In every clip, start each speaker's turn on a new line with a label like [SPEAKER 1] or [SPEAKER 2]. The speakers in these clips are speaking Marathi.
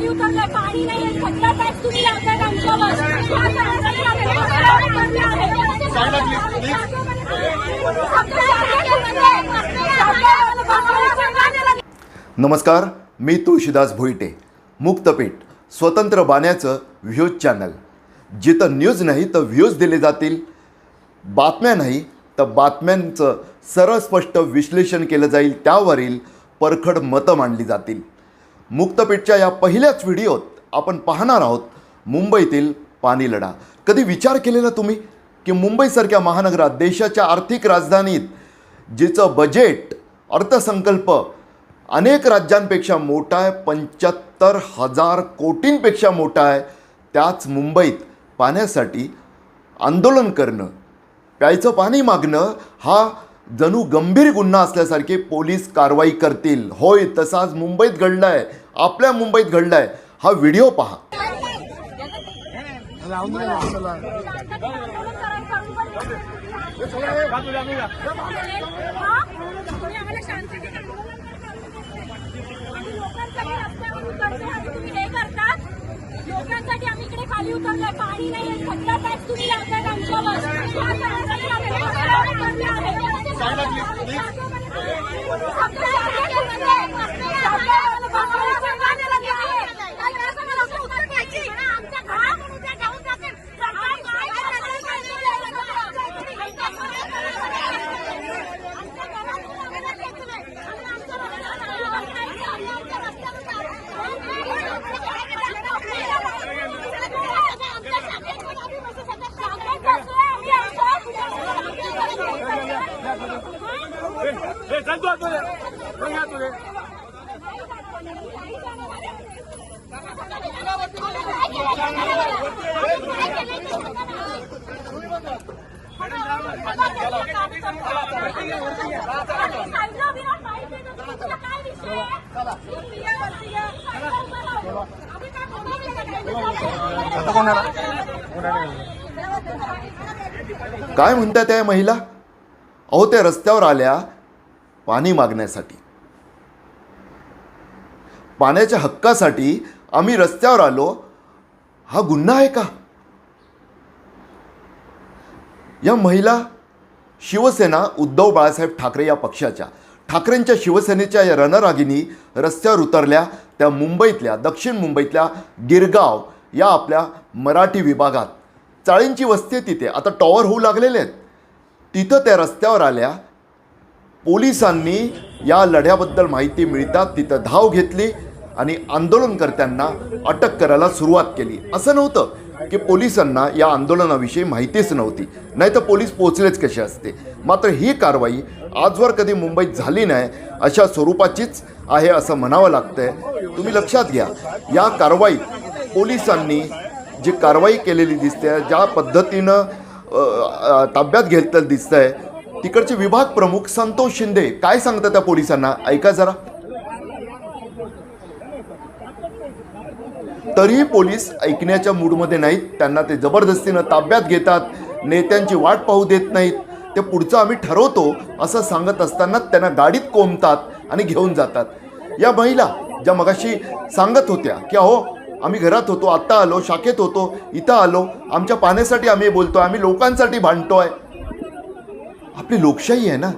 [SPEAKER 1] खाली उतरलंय पाणी नाही सगळं टॅक्स तुम्ही लावताय आमच्यावर
[SPEAKER 2] नमस्कार मी तुळशीदास भोईटे. मुक्तपेठ स्वतंत्र बाण्याचं व्ह्यूज चॅनल. जिथं न्यूज नाही तर व्ह्यूज दिले जातील. बातम्या नाही तर बातम्यांचं सरळ स्पष्ट विश्लेषण केलं जाईल. त्यावरील परखड मतं मांडली जातील. मुक्तपेठच्या या पहिल्याच व्हिडिओत आपण पाहणार आहोत मुंबईतील पाणी लढा. कधी विचार केलेला तुम्ही? की मुंबईसारख्या महानगरात देशाच्या आर्थिक राजधानीत जिचं बजेट अर्थसंकल्प अनेक राज्यांपेक्षा मोठा आहे पंच्याहत्तर हजार कोटींपेक्षा मोठा आहे त्याच मुंबईत पाण्यासाठी आंदोलन करणं. प्यायचं पाणी मागणं हा जणू गंभीर गुन्हा असल्यासारखे पोलीस कारवाई करतील. होय तसाच मुंबईत घडलं आहे आपल्या मुंबईत घडला आहे हा व्हिडिओ पहा.
[SPEAKER 1] लोकांसाठी आम्ही इकडे खाली उतरलोय पाणी नाही टॅक्स तुम्ही लावताय आमच्यावर आता कोणाला?
[SPEAKER 2] काय म्हणतात त्या महिला? अहो त्या रस्त्यावर आल्या पाणी मागण्यासाठी. पाण्याच्या हक्कासाठी आम्ही रस्त्यावर आलो. हा गुन्हा आहे का? या महिला शिवसेना उद्धव बाळासाहेब ठाकरे या पक्षाच्या. ठाकरेंच्या शिवसेनेच्या या रणरागिनी रस्त्यावर उतरल्या. त्या मुंबईतल्या दक्षिण मुंबईतल्या गिरगाव या आपल्या मराठी विभागात. चाळींची वस्ती आहे तिथे. आता टॉवर होऊ लागलेले आहेत. तिथं त्या रस्त्यावर आल्या. पोलिसांनी या लढ्याबद्दल माहिती मिळतात तिथं धाव घेतली आणि आंदोलनकर्त्यांना अटक करायला सुरुवात केली. असं नव्हतं की पोलिसांना या आंदोलनाविषयी माहितीच नव्हती. नाही तर पोलीस पोचलेच कसे असते? मात्र ही कारवाई आजवर कधी मुंबईत झाली नाही अशा स्वरूपाचीच आहे असं म्हणावं लागतंय. तुम्ही लक्षात घ्या या कारवाईत पोलिसांनी जी कारवाई केलेली दिसते ज्या पद्धतीनं ताब्यात घेतलं दिसतंय तिकडचे विभाग प्रमुख संतोष शिंदे काय सांगतात त्या पोलिसांना? ऐका जरा. तरीही पोलीस ऐकण्याच्या मूडमध्ये नाहीत त्यांना ते जबरदस्तीनं ताब्यात घेतात नेत्यांची वाट पाहू देत नाहीत. ते पुढचं आम्ही ठरवतो असं सांगत असताना त्यांना गाडीत कोंबतात आणि घेऊन जातात. या महिला ज्या मगाशी सांगत होत्या की अहो आम्ही घरात होतो आत्ता आलो शाखेत होतो इथं आलो आमच्या पाण्यासाठी आम्ही बोलतो आम्ही लोकांसाठी भांडतोय. आपली लोकशाही आहे ना?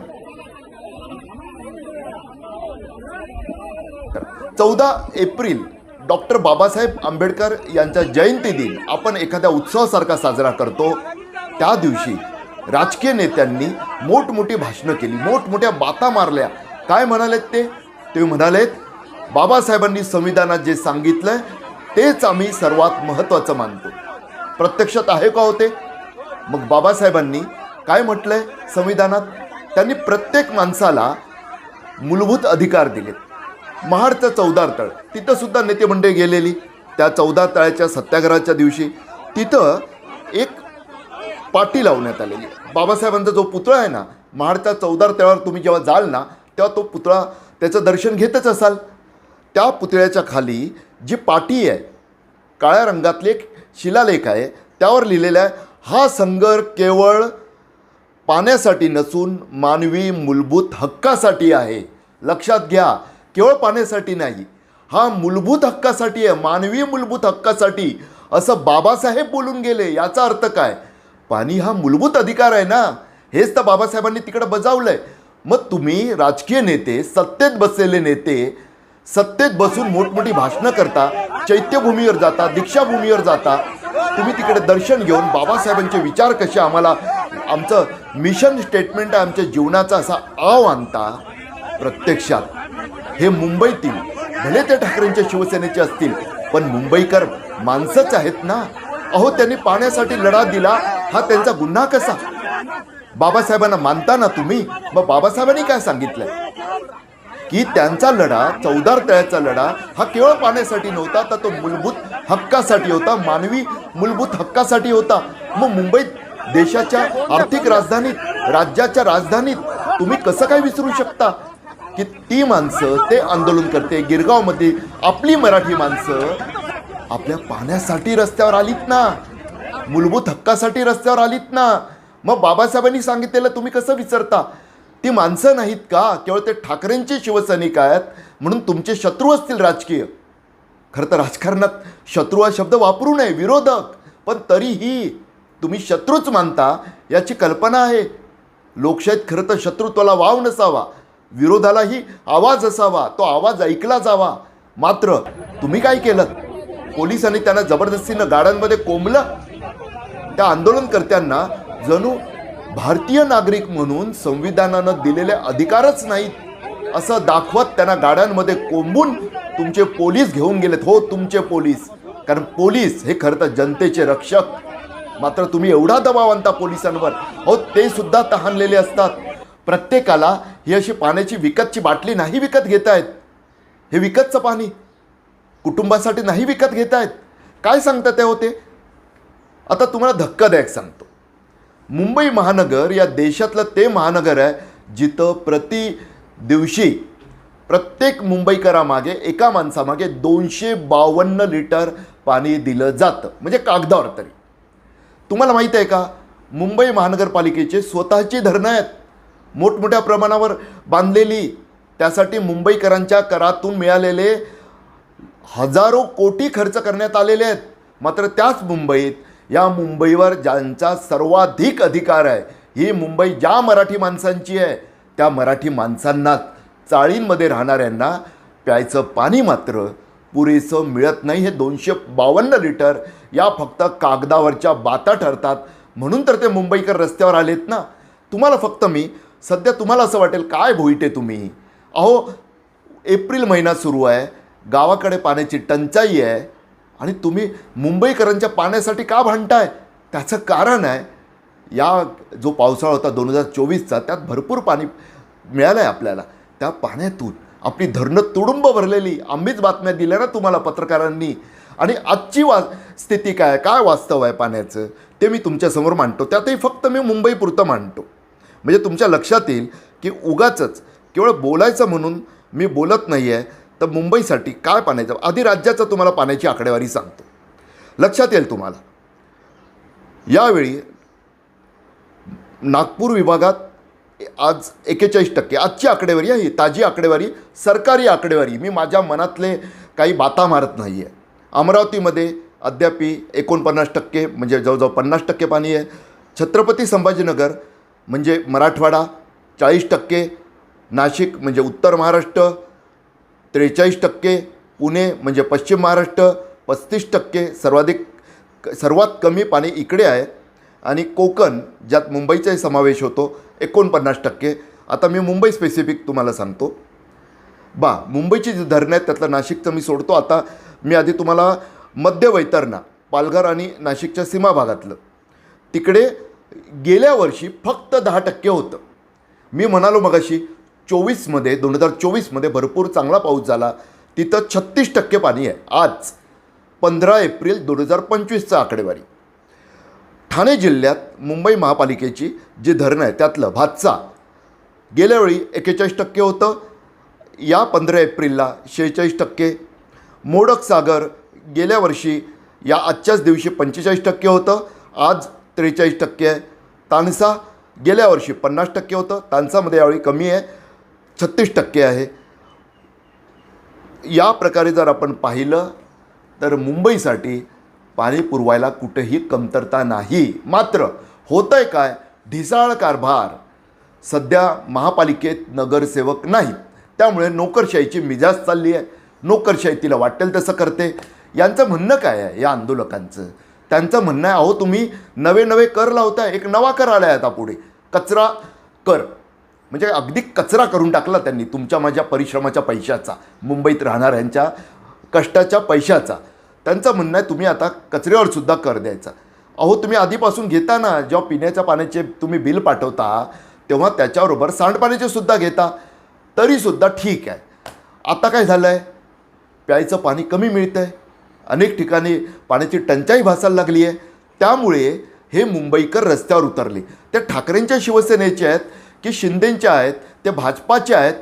[SPEAKER 2] चौदा एप्रिल डॉक्टर बाबासाहेब आंबेडकर यांचा जयंती दिन आपण एखाद्या उत्सवासारखा साजरा करतो. त्या दिवशी राजकीय नेत्यांनी मोठमोठी भाषणं केली मोठमोठ्या बाता मारल्या. काय म्हणालेत ते? ते म्हणालेत बाबासाहेबांनी संविधानात जे सांगितलंय तेच आम्ही सर्वात महत्त्वाचं मानतो. प्रत्यक्षात आहे का होते मग बाबासाहेबांनी काय म्हटलंय संविधानात? त्यांनी प्रत्येक माणसाला मूलभूत अधिकार दिलेत. महाडचं चौदार तळ तिथंसुद्धा नेते मंडळी गेलेली. त्या चौदार तळाच्या सत्याग्रहाच्या दिवशी तिथं एक पाटी लावण्यात आलेली बाबासाहेबांचा जो पुतळा आहे ना महाडच्या चौदार तळावर तुम्ही जेव्हा जाल ना तेव्हा तो पुतळा त्याचं दर्शन घेतच असाल. त्या पुतळ्याच्या खाली जी पाटी आहे काळ्या रंगातले एक शिलालेख आहे त्यावर लिहिलेला आहे हा संगर केवळ पाण्यासाठी नसून मानवी मूलभूत हक्कासाठी आहे. लक्षात घ्या केवळ पाण्यासाठी नाही हा मूलभूत हक्कासाठी आहे मानवी मूलभूत हक्कासाठी. असं बाबासाहेब बोलून गेले याचा अर्थ काय? पाणी हा मूलभूत अधिकार आहे ना? हेच तर बाबासाहेबांनी तिकडे बजावलंय. मग तुम्ही राजकीय नेते सत्तेत बसलेले नेते सत्तेत बसून मोठमोठी भाषणं करता चैत्यभूमीवर जाता दीक्षाभूमीवर जाता तुम्ही तिकडे दर्शन घेऊन बाबासाहेबांचे विचार कसे आम्हाला आमचं मिशन स्टेटमेंट आहे आमच्या जीवनाचा असा आव आणता प्रत्यक्षात. हे मुंबईतील भले ते ठाकरेंच्या शिवसेनेचे असतील पण मुंबईकर माणसंच आहेत ना? अहो त्यांनी पाण्यासाठी लढा दिला. हा त्यांचा गुन्हा कसा? बाबासाहेबांना मानता ना तुम्ही? मग बाबासाहेबांनी काय सांगितलंय? की त्यांचा लढा चौदार तळ्याचा लढा हा केवळ पाण्यासाठी नव्हता तर तो मूलभूत हक्कासाठी होता मानवी मूलभूत हक्कासाठी होता. मग मुंबईत देशाच्या आर्थिक राजधानीत राज्याच्या राजधानीत तुम्ही कसं काय विसरू शकता? की ती माणसं ते आंदोलन करते गिरगावमध्ये आपली मराठी माणसं आपल्या पाण्यासाठी रस्त्यावर आलीत ना. मूलभूत हक्कासाठी रस्त्यावर आलीत ना. मग बाबासाहेबांनी सांगितलेलं तुम्ही कसं विसरता? ती माणसं नाहीत का? केवळ ते ठाकरेंचे शिवसैनिक आहेत म्हणून तुमचे शत्रू असतील राजकीय. खरं तर राजकारणात शत्रू हा शब्द वापरू नये विरोधक. पण तरीही तुम्ही शत्रूच मानता याची कल्पना आहे. लोकशाहीत खरं तर शत्रुत्वाला वाव नसावा विरोधालाही आवाज असावा तो आवाज ऐकला जावा. मात्र तुम्ही काय केलं? पोलिसांनी त्यांना जबरदस्तीनं गाड्यांमध्ये कोंबलं. त्या आंदोलनकर्त्यांना जणू भारतीय नागरिक म्हणून संविधानानं दिलेले अधिकारच नाहीत असं दाखवत त्यांना गाड्यांमध्ये कोंबून तुमचे पोलीस घेऊन गेलेत. हो तुमचे पोलीस. कारण पोलीस हे खरं तर जनतेचे रक्षक. मात्र तुम्ही एवढा दबाव आणता पोलिसांवर. हो ते सुद्धा तहानलेले असतात. प्रत्येकाला ही अशी पाण्याची विकतची बाटली नाही विकत घेत आहेत हे विकतचं पाणी. कुटुंबासाठी नाही विकत घेत आहेत काय सांगता ते होते आता तुम्हाला धक्कादायक सांगतो. मुंबई महानगर या देशातलं ते महानगर आहे जिथं प्रति दिवशी प्रत्येक मुंबईकरामागे एका माणसामागे दोनशे बावन्न लिटर पाणी दिलं जातं. म्हणजे कागदावर तरी. तुम्हाला माहीत आहे का? मुंबई महानगरपालिकेचे स्वतःची धरणं आहेत. मोठमोठ्या प्रमाणावर बांधलेली. त्यासाठी मुंबईकरांच्या करातून मिळालेले हजारो कोटी खर्च करण्यात आलेले आहेत. मात्र त्याच मुंबईत या मुंबईवर ज्यांचा सर्वाधिक अधिकार आहे ही मुंबई ज्या मराठी माणसांची आहे त्या मराठी माणसांना चाळींमध्ये राहणाऱ्यांना प्यायचं पाणी मात्र पुरेसं मिळत नाही. हे दोनशे बावन्न लिटर या फक्त कागदावरच्या बाता ठरतात. म्हणून तर ते मुंबईकर रस्त्यावर आलेत ना. तुम्हाला फक्त मी सध्या तुम्हाला असं वाटेल काय भोईटे तुम्ही? अहो एप्रिल महिना सुरू आहे. गावाकडे पाण्याची टंचाई आहे आणि तुम्ही मुंबईकरांच्या पाण्यासाठी का भांडताय? त्याचं कारण आहे या जो पावसाळा होता दोन हजार चोवीसचा त्यात भरपूर पाणी मिळालं आहे आपल्याला. त्या पाण्यातून आपली धरणं तुडुंब भरलेली. आम्हीच बातम्या दिल्या ना तुम्हाला पत्रकारांनी. आणि आजची वा स्थिती काय? काय वास्तव आहे पाण्याचं? ते मी तुमच्यासमोर मांडतो. त्यातही फक्त मी मुंबईपुरतं मांडतो. म्हणजे तुमच्या लक्षात येईल की उगाचच केवळ बोलायचं म्हणून मी बोलत नाही आहे तर मुंबईसाठी काय पाण्याचं? आधी राज्याचं तुम्हाला पाण्याची आकडेवारी सांगतो. लक्षात येईल तुम्हाला. यावेळी नागपूर विभागात आज एकेचाळीस टक्के. आजची आकडेवारी आहे ही ताजी आकडेवारी सरकारी आकडेवारी. मी माझ्या मनातले काही बाता मारत नाही आहे अमरावतीमध्ये अद्यापी एकोणपन्नास टक्के म्हणजे जवळजवळ पन्नास टक्के पाणी आहे. छत्रपती संभाजीनगर म्हणजे मराठवाडा चाळीस टक्के. नाशिक म्हणजे उत्तर महाराष्ट्र त्रेचाळीस टक्के पुणे म्हणजे पश्चिम महाराष्ट्र पस्तीस टक्के सर्वाधिक सर्वात कमी पाणी इकडे आहे. आणि कोकण ज्यात मुंबईचाही समावेश होतो एकोणपन्नास टक्के. आता मी मुंबई स्पेसिफिक तुम्हाला सांगतो. बा मुंबईची जी धरणं आहेत त्यातलं नाशिकचं मी सोडतो. आता मी आधी तुम्हाला मध्य वैतरणा पालघर आणि नाशिकच्या सीमा भागातलं. तिकडे गेल्या वर्षी फक्त दहा टक्के होतं. मी म्हणालो मगाशी चोवीसमध्ये दोन हजार चोवीसमध्ये भरपूर चांगला पाऊस झाला. तिथं छत्तीस टक्के पाणी आहे. आज पंधरा एप्रिल दोन हजार पंचवीसचा आकडेवारी. ठाणे जिल्ह्यात मुंबई महापालिकेची जी धरणं आहे त्यातलं भातसा गेल्या वेळी टक्के होतं. या पंधरा एप्रिलला शेहेचाळीस टक्के. मोडक सागर गेल्या वर्षी या आजच्याच दिवशी पंचेचाळीस टक्के होतं. आज त्रेचाळीस टक्के आहे. तानसा गेल्या वर्षी पन्नास टक्के होतं. तानसामध्ये यावेळी कमी आहे. छत्तीस टक्के आहे. या प्रकारे जर आपण पाहिलं तर मुंबईसाठी पाणी पुरवायला कुठेही कमतरता नाही. मात्र होतं आहे काय? ढिसाळ कारभार. सध्या महापालिकेत नगरसेवक नाहीत. त्यामुळे नोकरशाहीची मिजाज चालली आहे नोकरशाही तिला वाटेल तसं करते. यांचं म्हणणं काय आहे या आंदोलकांचं? त्यांचं म्हणणं आहे अहो तुम्ही नवे नवे कर लावताय. एक नवा कर आला आहे आता पुढे. कचरा कर. म्हणजे अगदी कचरा करून टाकला त्यांनी तुमच्या माझ्या परिश्रमाच्या पैशाचा. मुंबईत राहणाऱ्यांच्या कष्टाच्या पैशाचा. त्यांचं म्हणणं आहे तुम्ही आता कचऱ्यावरसुद्धा कर द्यायचा. अहो तुम्ही आधीपासून घेता ना जेव्हा पिण्याच्या पाण्याचे तुम्ही बिल पाठवता तेव्हा त्याच्याबरोबर सांडपाण्याचे सुद्धा घेता. तरीसुद्धा ठीक आहे. आता काय झालं आहे प्यायचं पाणी कमी मिळतं आहे अनेक ठिकाणी पाण्याची टंचाई भासायला लागली आहे त्यामुळे हे मुंबईकर रस्त्यावर उतरले. ते ठाकरेंच्या शिवसेनेचे आहेत. की शिंदेंचे आहेत ते भाजपाचे आहेत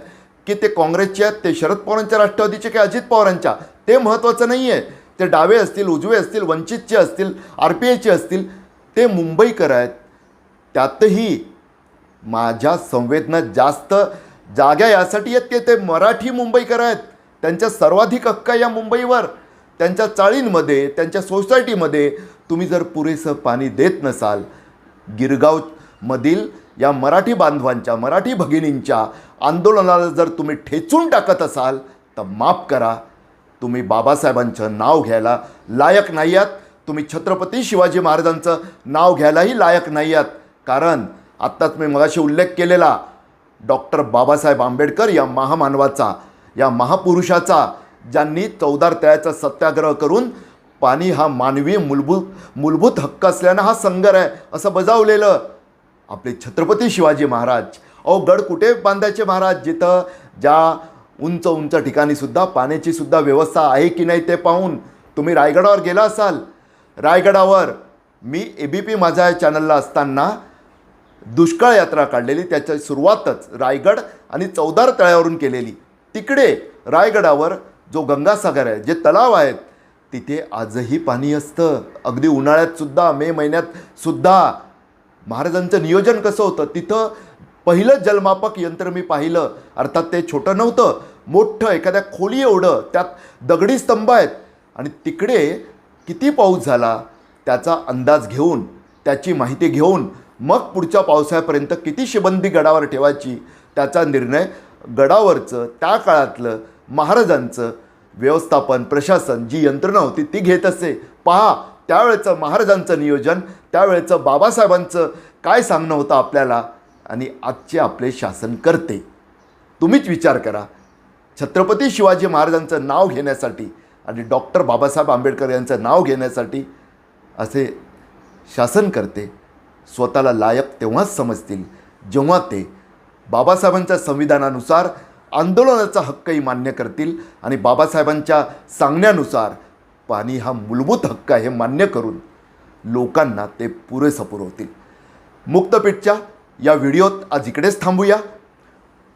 [SPEAKER 2] की ते काँग्रेसचे आहेत ते शरद पवारांच्या राष्ट्रवादीचे की अजित पवारांच्या ते महत्त्वाचं नाही आहे ते डावे असतील उजवे असतील वंचितचे असतील आर पी आयचे असतील ते मुंबईकर आहेत. त्यातही माझ्या संवेदना जास्त जाग्या यासाठी आहेत की ते मराठी मुंबईकर आहेत. त्यांच्या सर्वाधिक हक्क या मुंबईवर. त्यांच्या चाळींमध्ये त्यांच्या सोसायटीमध्ये तुम्ही जर पुरेसं पाणी देत नसाल गिरगावमधील या मराठी बांधवांच्या मराठी भगिनींच्या आंदोलनाला जर तुम्ही ठेचून टाकत असाल तर माफ करा. तुम्ही बाबासाहेबांचं नाव घ्यायला लायक नाही आहात. तुम्ही छत्रपती शिवाजी महाराजांचं नाव घ्यायलाही लायक नाही आहात. कारण आत्ताच मी मगाशी उल्लेख केलेला डॉक्टर बाबासाहेब आंबेडकर या महामानवाचा या महापुरुषाचा ज्यांनी चौदार तळ्याचा सत्याग्रह करून पाणी हा मानवी मूलभूत मूलभूत हक्क असल्यानं हा संगर आहे असं बजावलेलं आपले छत्रपती शिवाजी महाराज. अहो गड कुठे बांधायचे महाराज? जिथं ज्या उंच उंच ठिकाणीसुद्धा पाण्याचीसुद्धा व्यवस्था आहे की नाही ते पाहून तुम्ही रायगडावर गेला असाल. रायगडावर मी ए बी पी माझा या चॅनलला असताना दुष्काळ यात्रा काढलेली. त्याच्या सुरुवातच रायगड आणि चौदार तळ्यावरून केलेली. तिकडे रायगडावर जो गंगासागर आहे जे तलाव आहेत तिथे आजही पाणी असतं. अगदी उन्हाळ्यातसुद्धा मे महिन्यातसुद्धा महाराजांचं नियोजन कसं होतं? तिथं पहिलं जलमापक यंत्र मी पाहिलं. अर्थात ते छोटं नव्हतं. मोठं एखाद्या खोली एवढं. त्यात दगडी स्तंभ आहेत. आणि तिकडे किती पाऊस झाला त्याचा अंदाज घेऊन त्याची माहिती घेऊन मग पुढच्या पावसाळ्यापर्यंत किती शिबंदी गडावर ठेवायची त्याचा निर्णय गडावरचं त्या काळातलं महाराजांचं व्यवस्थापन प्रशासन जी यंत्रणा होती ती घेत असे. पहा त्यावेळेचं महाराजांचं नियोजन त्यावेळेचं बाबासाहेबांचं काय सांगणं होतं आपल्याला? आणि आजचे आपले शासन करते. तुम्हीच विचार करा. छत्रपती शिवाजी महाराजांचं नाव घेण्यासाठी आणि डॉक्टर बाबासाहेब आंबेडकर यांचं नाव घेण्यासाठी असे शासन करते. स्वतःला लायक तेव्हाच समजतील जेव्हा ते बाबासाहेबांच्या संविधानानुसार आंदोलनाचा हक्कही मान्य करतील आणि बाबासाहेबांच्या सांगण्यानुसार पाणी हा मूलभूत हक्क आहे हे मान्य करून लोकांना ते पुरेसं पुरवतील. मुक्तपीठच्या या व्हिडिओत आज इकडेच थांबूया.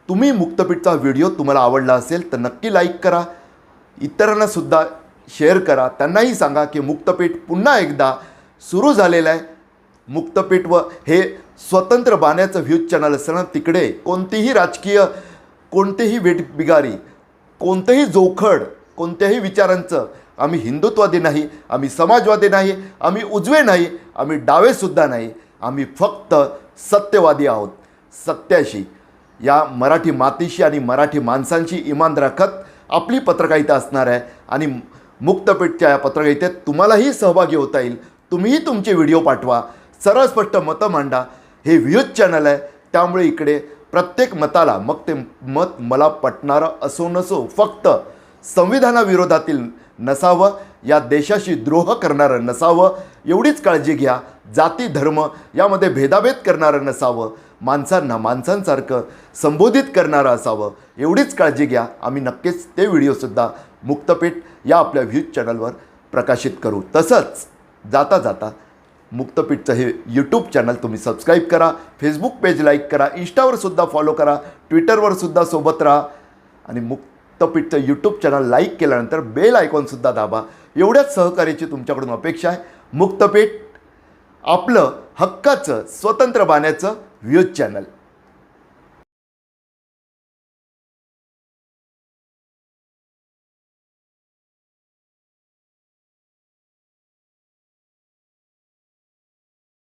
[SPEAKER 2] तुम्ही मुक्तपीठचा व्हिडिओ तुम्हाला आवडला असेल तर नक्की लाईक करा. इतरांनासुद्धा शेअर करा. त्यांनाही सांगा की मुक्तपीठ पुन्हा एकदा सुरू झालेलं आहे. मुक्तपीठ व हे स्वतंत्र बाण्याचं व्ह्यूज चॅनल असताना तिकडे कोणतीही राजकीय कोणतेही वेठबिगारी कोणतंही जोखड कोणत्याही विचारांचं आम्ही हिंदुत्वादी नाही आम्ही समाजवादी नाही आम्ही उजवे नाही आम्ही डावेसुद्धा नाही. आम्ही फक्त सत्यवादी आहोत. सत्याशी. या मराठी मातीशी आणि मराठी माणसांशी इमान राखत आपली पत्रकारिता असणार आहे आणि मुक्तपेठच्या या पत्रकारितेत तुम्हालाही सहभागी होता येईल. तुम्हीही तुमचे व्हिडिओ पाठवा. सरळ स्पष्ट मतं मांडा. हे व्ह्यूज चॅनल आहे. त्यामुळे इकडे प्रत्येक मताला मग ते मत मला पटणारं असो नसो फक्त संविधानाविरोधातील नसावं या देशाशी द्रोह करणारं नसावं एवढीच काळजी घ्या. जाती धर्म यामध्ये भेदाभेद करणारं नसावं माणसांना माणसांसारखं संबोधित करणारं असावं एवढीच काळजी घ्या. आम्ही नक्कीच ते व्हिडिओसुद्धा मुक्तपीठ या आपल्या व्ह्यूज चॅनलवर प्रकाशित करू. तसंच जाता जाता मुक्तपीठचं हे यूट्यूब चॅनल तुम्ही सबस्क्राईब करा फेसबुक पेज लाईक करा इंस्टावर सुद्धा फॉलो करा ट्विटरवर सुद्धा सोबत राहा. आणि मुक्त मुक्तपीठचं यूट्यूब चॅनल लाईक केल्यानंतर बेल आयकॉनसुद्धा दाबा. एवढ्याच सहकार्याची तुमच्याकडून अपेक्षा आहे. मुक्तपीठ आपलं हक्काचं स्वतंत्र बाण्याचं व्ह्यूज चॅनल